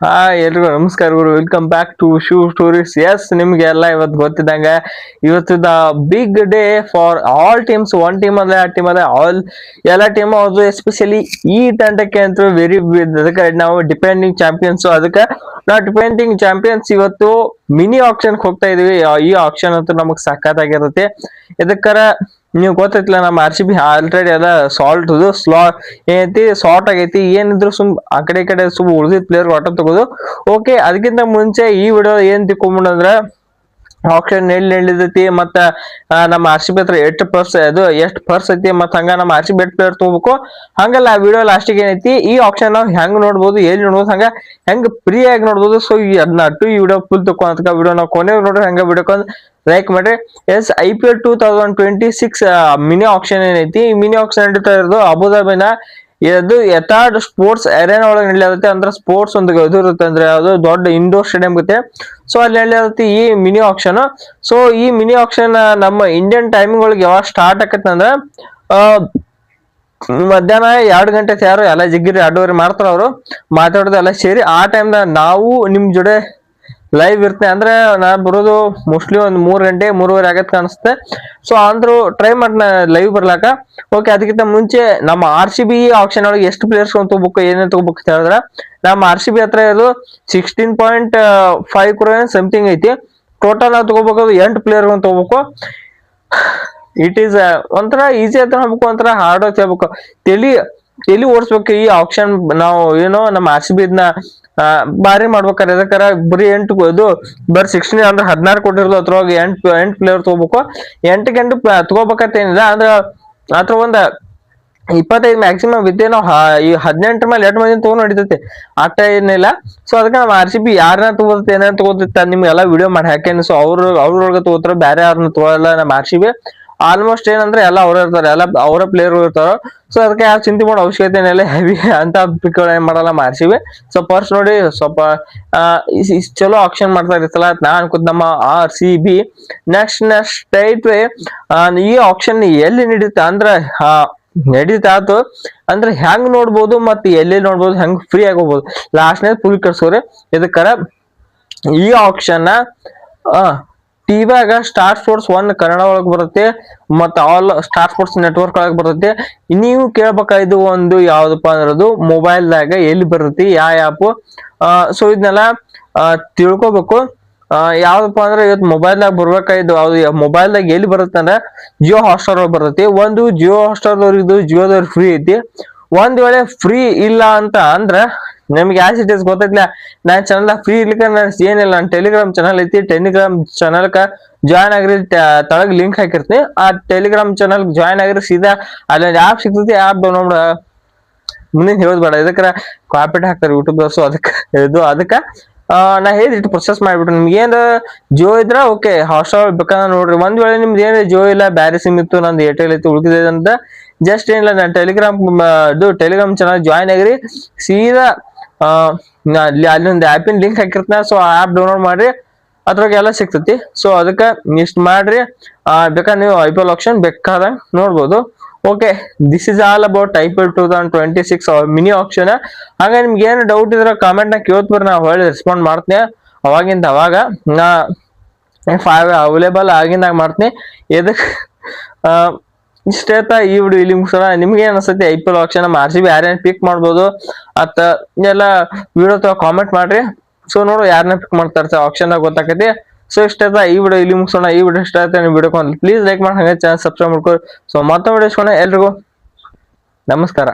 ಹಾ ಎಲ್ರಿಗೂ ನಮಸ್ಕಾರ ಗುರು. Welcome back to shoe stories yes ನಿಮ್ಗೆ ಎಲ್ಲ ಇವತ್ತು ಗೊತ್ತಿದ್ದಂಗ ಇವತ್ತು the big day for all teams one team ಅಲ್ಲ, ಆ ಟೀಮ್ ಅಲ್ಲೇ ಆಲ್ ಎಲ್ಲ ಟೀಮ್ ಅದು ಎಸ್ಪೆಷಲಿ ಈ ತಂಡಕ್ಕೆ ಅಂತೂ ವೆರಿ ಅದಕ್ಕೆ ನಾವು ಡಿಪೆಂಡಿಂಗ್ ಚಾಂಪಿಯನ್ಸ್ ಅದಕ್ಕೆ ನಾವು ಡಿಪೆಂಡಿಂಗ್ ಚಾಂಪಿಯನ್ಸ್ ಇವತ್ತು ಮಿನಿ ಆಪ್ಷನ್ ಹೋಗ್ತಾ ಇದೀವಿ. ಈ ಆಪ್ಷನ್ ಅಂತೂ ನಮಗ್ ಸಖತ್ತಾಗಿರುತ್ತೆ. ಇದಕ್ಕರ ನೀವು ಗೊತ್ತೈತಿಲ್ಲ ನಮ್ಮ ಆರ್ ಸಿ ಬಿ ಆಲ್ರೆಡಿ ಅದ ಸಾಲ್ಟ್ ಇದು ಸ್ಲಾ, ಏನೈತಿ ಸಾಲ್ಟ್ ಆಗೈತಿ, ಏನಿದ್ರು ಸುಮ್ ಆ ಕಡೆ ಈ ಕಡೆ ಸುಮ್ ಉಳಿದಿದ್ ಪ್ಲೇಯರ್ ಆಟ ತಗೋದು ಓಕೆ ಅದಕ್ಕಿಂತ ಮುಂಚೆ ಈ ವಿಡಿಯೋ ಏನ್ ತಿಳ್ಕೊಂಬಿಡಂದ್ರ ಆಪ್ಷನ್ ಎಲ್ಲಿ ನಡೀತೈತಿ ಮತ್ತ ನಮ್ಮ ಆರ್ ಸಿ ಬಿ ಹತ್ರ ಎಷ್ಟು ಪರ್ಸ್ ಅದು, ಎಷ್ಟು ಪರ್ಸ್ ಐತಿ ಮತ್ತ ಹಂಗ ನಮ್ಮ ಆರ್ ಸಿ ಬಿ ಪ್ಲೇಯರ್ ತಗೋಬೇಕು. ಹಂಗಲ್ಲ ಆ ವಿಡಿಯೋ ಲಾಸ್ಟಿಗೆ ಏನೈತಿ, ಈ ಆಪ್ಷನ್ ನಾವು ಹೆಂಗ್ ನೋಡ್ಬೋದು, ಎಲ್ಲಿ ನೋಡ್ಬೋದು, ಹಂಗ ಹೆಂಗ್ ಫ್ರೀ ಆಗಿ ನೋಡ್ಬೋದು ಸೊ ಅದನ್ನ ಅಟ್ಟು ಈ ವಿಡಿಯೋ ಫುಲ್ ತಕೊ ಅದಕ್ಕ ವಿಡಿಯೋ ನಾವು ಕೊನೆ ನೋಡ್ರಿ ಹಂಗ ವಿಡಿಯೋ ಲೈಕ್ ಮಾಡ್ರಿ. Yes I P L two thousand twenty six mini auction ಏನೈತಿ, ಈ ಮಿನಿ ಆಪ್ಷನ್ ನಡೀತಾ ಇರೋದು ಅಬುದಾಬಿನ ಇದು ಯಥಾರ್ಡ್ ಸ್ಪೋರ್ಟ್ಸ್ ಅರೇನಾ ಒಳಗೆ ನಡೀಲತ್ತೆ ಅಂದ್ರೆ ಸ್ಪೋರ್ಟ್ಸ್ ಒಂದು ಇದು ಇರುತ್ತೆ. ಅಂದ್ರೆ ಯಾವುದು ದೊಡ್ಡ ಇಂಡೋರ್ ಸ್ಟೇಡಿಯಂ ಇರುತ್ತೆ ಸೊ ಅಲ್ಲಿ ನಡೀಲತ್ತೆ ಈ ಮಿನಿ ಆಪ್ಷನ್ ಸೊ ಈ ಮಿನಿ ಆಪ್ಷನ್ ನಮ್ಮ ಇಂಡಿಯನ್ ಟೈಮಿಂಗ್ ಒಳಗೆ ಯಾವಾಗ ಸ್ಟಾರ್ಟ್ ಆಕತ್ತೆ ಅಂದ್ರೆ ಮಧ್ಯಾಹ್ನ ಎರಡು ಗಂಟೆ ಯಾರು ಎಲ್ಲ ಜಿಗ್ಗಿರಿ ಎರಡೂವರೆ ಮಾಡ್ತಾರ ಅವರು. ಮಾತಾಡೋದು ಎಲ್ಲ ಸೇರಿ ಆ ಟೈಮ್ನ ನಾವು ನಿಮ್ ಜೊತೆ ಲೈವ್ ಇರ್ತೇನೆ ಅಂದ್ರೆ ನಾ ಬರೋದು ಮೋಸ್ಟ್ಲಿ ಒಂದು ಮೂರ್ ಗಂಟೆ, ಮೂರುವರೆ ಆಗತ್ ಕಾಣಿಸುತ್ತೆ ಸೊ ಅಂದ್ರು ಟ್ರೈ ಮಾಡ್ನ ಲೈವ್ ಬರ್ಲಾಕ. ಓಕೆ ಅದಕ್ಕಿಂತ ಮುಂಚೆ ನಮ್ಮ ಆರ್ ಸಿ ಬಿ ಆಪ್ಷನ್ ಒಳಗೆ ಎಷ್ಟು ಪ್ಲೇಯರ್ಸ್ ತಗೋಬೇಕು, ಏನೇನ್ ತಗೋಬೇಕು ಅಂತ ಹೇಳಿದ್ರೆ, ನಮ್ಮ ಆರ್ ಸಿ ಬಿ ಹತ್ರ ಇದು sixteen point five crore something ಐತಿ. ಟೋಟಲ್ ನಾವು ತಗೋಬೇಕು ಎಂಟು ಪ್ಲೇಯರ್ ತಗೋಬೇಕು. ಇಟ್ ಈಸ್ ಒಂಥರ ಈಸಿ ಅಂತ ಹೇಳ್ಬೇಕು ಒಂಥರ ಹಾರ್ಡ್ ಅಂತ ಹೇಳ್ಬೇಕು ತಲಿ ತಲಿ ಓಡಿಸ್ಬೇಕು ಈ ಆಪ್ಷನ್ ನಾವು ಏನೋ ನಮ್ಮ ಆರ್ ಸಿ ಬಿ ಇದನ್ನ ಬಾರಿ ಮಾಡ್ಬೇಕಾರೆ ಯಾಕಾರ ಬರೀ ಎಂಟು ಇದು ಬರೀ ಸಿಕ್ಸ್ಟೀನ್ ಅಂದ್ರೆ ಹದಿನಾರು ಕೊಟ್ಟಿರೋದು ಅದ್ರೊಳಗೆ ಎಂಟು ಎಂಟು ಪ್ಲೇಯರ್ ತಗೋಬೇಕು. ಎಂಟಕ್ಕೆ ಎಂಟು ತಗೋಬೇಕಂತೇನಿಲ್ಲ ಅಂದ್ರೆ ಅದ್ರ ಒಂದ ಇಪ್ಪತ್ತೈದು ಮ್ಯಾಕ್ಸಿಮಮ್ ಇದ್ದೇ ನಾವು ಈ ಹದಿನೆಂಟರ ಮೇಲೆ ಎರಡು ಮಂದಿ ತಗೊಂಡು ನಡೀತೈತಿ? ಆಟ ಏನಿಲ್ಲ. ಸೊ ಅದಕ್ಕೆ ನಾವು ಆರ್ ಸಿ ಬಿ ಯಾರನ್ನ ತಗೋತೈತೆ, ಏನೇನ್ ತಗೋತೈತೆ ನಿಮ್ಗೆಲ್ಲ ವಿಡಿಯೋ ಮಾಡಿ ಹಾಕೇನು ಸೊ ಅವ್ರ ಅವ್ರೊಳಗೆ ತಗೋತಾರ ಬೇರೆ ಯಾರನ್ನ ತಗೋಲ್ಲ ನಮ್ಮ ಆರ್ ಸಿ ಬಿ ಆಲ್ಮೋಸ್ಟ್ ಏನಂದ್ರೆ ಎಲ್ಲ ಅವ್ರ ಇರ್ತಾರೆ ಎಲ್ಲ ಅವರ ಪ್ಲೇಯರ್ ಇರ್ತಾರೋ. ಸೊ ಅದಕ್ಕೆ ಯಾವ ಚಿಂತೆ ಮಾಡೋ ಅವಶ್ಯಕತೆ ಇಲ್ಲ ಹೆವಿ ಅಂತ ಪಿಕ್ ಏನ್ ಮಾಡಲ್ಲ ಮಾಡ್ಸಿವಿ ಸೊ ಪರ್ಸ್ ನೋಡಿ ಸ್ವಲ್ಪ ಆ, ಚಲೋ ಆಕ್ಷನ್ ಮಾಡ್ತಾ ಇರ್ತಲ್ಲ ನಾ ಅನ್ಕೋತ ನಮ್ಮ R C B next next tight ಈ ಆಕ್ಷನ್ ಎಲ್ಲಿ ನಡೀತಾ ಅಂದ್ರೆ ಆ, ನಡೀತಾತು ಅಂದ್ರೆ ಹೆಂಗ್ ನೋಡ್ಬೋದು ಮತ್ತೆ ಎಲ್ಲಿ ನೋಡ್ಬೋದು ಹೆಂಗ್ ಫ್ರೀ ಆಗಿ ಲಾಸ್ಟ್ ನೇ ಫುಲ್ ಕಟ್ಸೋರಿ ಇದಕ್ಕರ ಈ ಆಪ್ಷನ್ ಟಿವಿಯಾಗ ಸ್ಟಾರ್ ಸ್ಪೋರ್ಟ್ಸ್ ಒನ್ ಕನ್ನಡ ಒಳಗೆ ಬರುತ್ತೆ, ಮತ್ತು ಆಲ್ ಸ್ಟಾರ್ ಸ್ಪೋರ್ಟ್ಸ್ ನೆಟ್ವರ್ಕ್ ಒಳಗೆ ಬರುತ್ತೆ. ನೀವು ಕೇಳ್ಬೇಕಾಯ್ದು ಒಂದು ಯಾವ್ದಪ್ಪ ಅಂದ್ರದು ಮೊಬೈಲ್ದಾಗ ಎಲ್ಲಿ ಬರುತ್ತೆ ಯಾವ ಆ್ಯಪ್ ಸೊ ಇದನ್ನೆಲ್ಲ ತಿಳ್ಕೊಬೇಕು. ಯಾವ್ದಪ್ಪ ಅಂದ್ರೆ ಇವತ್ತು ಮೊಬೈಲ್ದಾಗ ಬರ್ಬೇಕಾಯ್ದು ಅದು ಮೊಬೈಲ್ದಾಗ ಎಲ್ಲಿ ಬರುತ್ತೆ ಅಂದ್ರೆ ಜಿಯೋ ಹಾಟ್ಸ್ಟಾರ್ ಒಳಗೆ ಬರುತ್ತೆ. ಒಂದು ಜಿಯೋ ಹಾಟ್ಸ್ಟಾರ್ದವ್ರಿದ್ದು ಜಿಯೋದವ್ರಿಗೆ ಫ್ರೀ ಐತಿ. ಒಂದ್ ವೇಳೆ ಫ್ರೀ ಇಲ್ಲ ಅಂತ ಅಂದ್ರ ನಿಮ್ಗೆ ಯಾವ ಸಿಟೀಸ್ ಗೊತ್ತೈತಿಲ್ಲ ನನ್ನ ಚಾನಲ್ ಫ್ರೀ ಇರ್ಲಿಕ್ಕೆ ನಾನು ಏನಿಲ್ಲ ನನ್ನ ಟೆಲಿಗ್ರಾಮ್ ಚಾನಲ್ ಐತಿ ಟೆಲಿಗ್ರಾಮ್ ಚಾನಲ್ಕ ಜಾಯ್ನ್ ಆಗಿರಿ ತಳಗ್ ಲಿಂಕ್ ಹಾಕಿರ್ತೀನಿ. ಆ ಟೆಲಿಗ್ರಾಮ್ ಚಾನಲ್ ಜಾಯ್ನ್ ಆಗಿರಿ, ಸೀದಾ ಅಲ್ಲಿ ಆ್ಯಪ್ ಸಿಗ್ತೈತಿ ಆ್ಯಪ್ ಡೌನ್ಲೋಡ್ ಮುಂದಿನ ಹೇಳೋದು ಬೇಡ, ಇದಕ್ಕೆ ಕಾಪಿಟ್ ಹಾಕ್ತಾರೆ ಯೂಟ್ಯೂಬ್ ಸೊ ಅದಕ್ಕೆ ಇದು, ಅದಕ್ಕೆ ನಾ ಹೇಳಿ ಇಟ್ಟು ಪ್ರೊಸೆಸ್ ಮಾಡಿಬಿಟ್ಟು ನಿಮ್ಗೆ ಏನಾರ ಜಿಯೋ ಇದ್ರ ಓಕೆ ಹಾಸ್ಟಲ್ ಬೇಕಂದ್ರೆ ನೋಡ್ರಿ. ಒಂದ್ ವೇಳೆ ನಿಮ್ದು ಏನು ಜಿಯೋ ಇಲ್ಲ, ಬ್ಯಾರೆ ಸಿಮ್ ಇತ್ತು, ನಂದು ಏರ್ಟೆಲ್ ಇತ್ತು ಉಳಿದಿದೆ ಅಂತ ಜಸ್ಟ್ ಏನಿಲ್ಲ, ನಾನು ಟೆಲಿಗ್ರಾಮ್ ಇದು ಟೆಲಿಗ್ರಾಮ್ ಚಾನಲ್ ಜಾಯ್ನ್ ಆಗಿರಿ, ಸೀದಾ ಅಲ್ಲಿ ಅಲ್ಲೊಂದು ಆ್ಯಪಿನ ಲಿಂಕ್ ಹಾಕಿರ್ತೀನಿ ಸೊ ಆ ಆ್ಯಪ್ ಡೌನ್ಲೋಡ್ ಮಾಡಿರಿ ಅದ್ರಾಗ ಎಲ್ಲ ಸಿಗ್ತೈತಿ. ಸೊ ಅದಕ್ಕೆ ಇಷ್ಟ ಮಾಡ್ರಿ ಬೇಕಾದ್ರೆ ನೀವು ಐ ಪಿ ಎಲ್ ಆಪ್ಷನ್ ಬೇಕಾದಂಗೆ ನೋಡ್ಬೋದು. Okay this is all about I P L two thousand twenty six mini auction ಹಾಗೆ ನಿಮ್ಗೆ ಏನು ಡೌಟ್ ಇದ್ರೆ ಕಾಮೆಂಟ್ನ ಕೇಳ್ತ ನಾ ಹೊಳ್ಳಿ ರೆಸ್ಪಾಂಡ್ ಮಾಡ್ತೀನಿ. ಅವಾಗಿಂದ ಅವಾಗ ನಾ ಫೈವ್ ಅವೈಲೇಬಲ್ ಆಗಿಂದಾಗ ಮಾಡ್ತೀನಿ. ಇದಕ್ಕೆ ಇಷ್ಟ ಈ ವಿಡಿಯೋ ಇಲ್ಲಿ ಮುಗಿಸೋಣ. ನಿಮ್ಗೆ ಏನ್ ಅನ್ಸುತ್ತೆ, ಐ ಪಿ ಎಲ್ ಆಪ್ಷನ್ ನಮ್ಮ ಆರ್ ಸಿ ಬಿ ಯಾರ್ಯಾರು ಪಿಕ್ ಮಾಡ್ಬೋದು ಅತ್ತ ಎಲ್ಲ ವಿಡಿಯೋ ಕಾಮೆಂಟ್ ಮಾಡ್ರಿ. ಸೊ ನೋಡು ಯಾರನ್ನ ಪಿಕ್ ಮಾಡ್ತಾ ಇರ್ತಾರೆ ಆಪ್ಷನ್ ಗೊತ್ತಾಕೈತಿ. ಸೊ ಇಷ್ಟ ಈ ವಿಡಿಯೋ ಇಲ್ಲಿ ಮುಗಿಸೋಣ, ಈ ವಿಡಿಯೋ ಇಷ್ಟ ಆಯ್ತಾ? ನೀವು ವಿಡಿಯೋ ಪ್ಲೀಸ್ ಲೈಕ್ ಮಾಡಿ, ಹಂಗೆ ಚಾನಲ್ ಸಬ್ಸ್ಕ್ರೈಬ್ ಮಾಡ್ಕೊ ಸೊ ಮತ್ತೊಂದು ವಿಡಿಯೋ ಎಲ್ರಿಗೂ. ನಮಸ್ಕಾರ.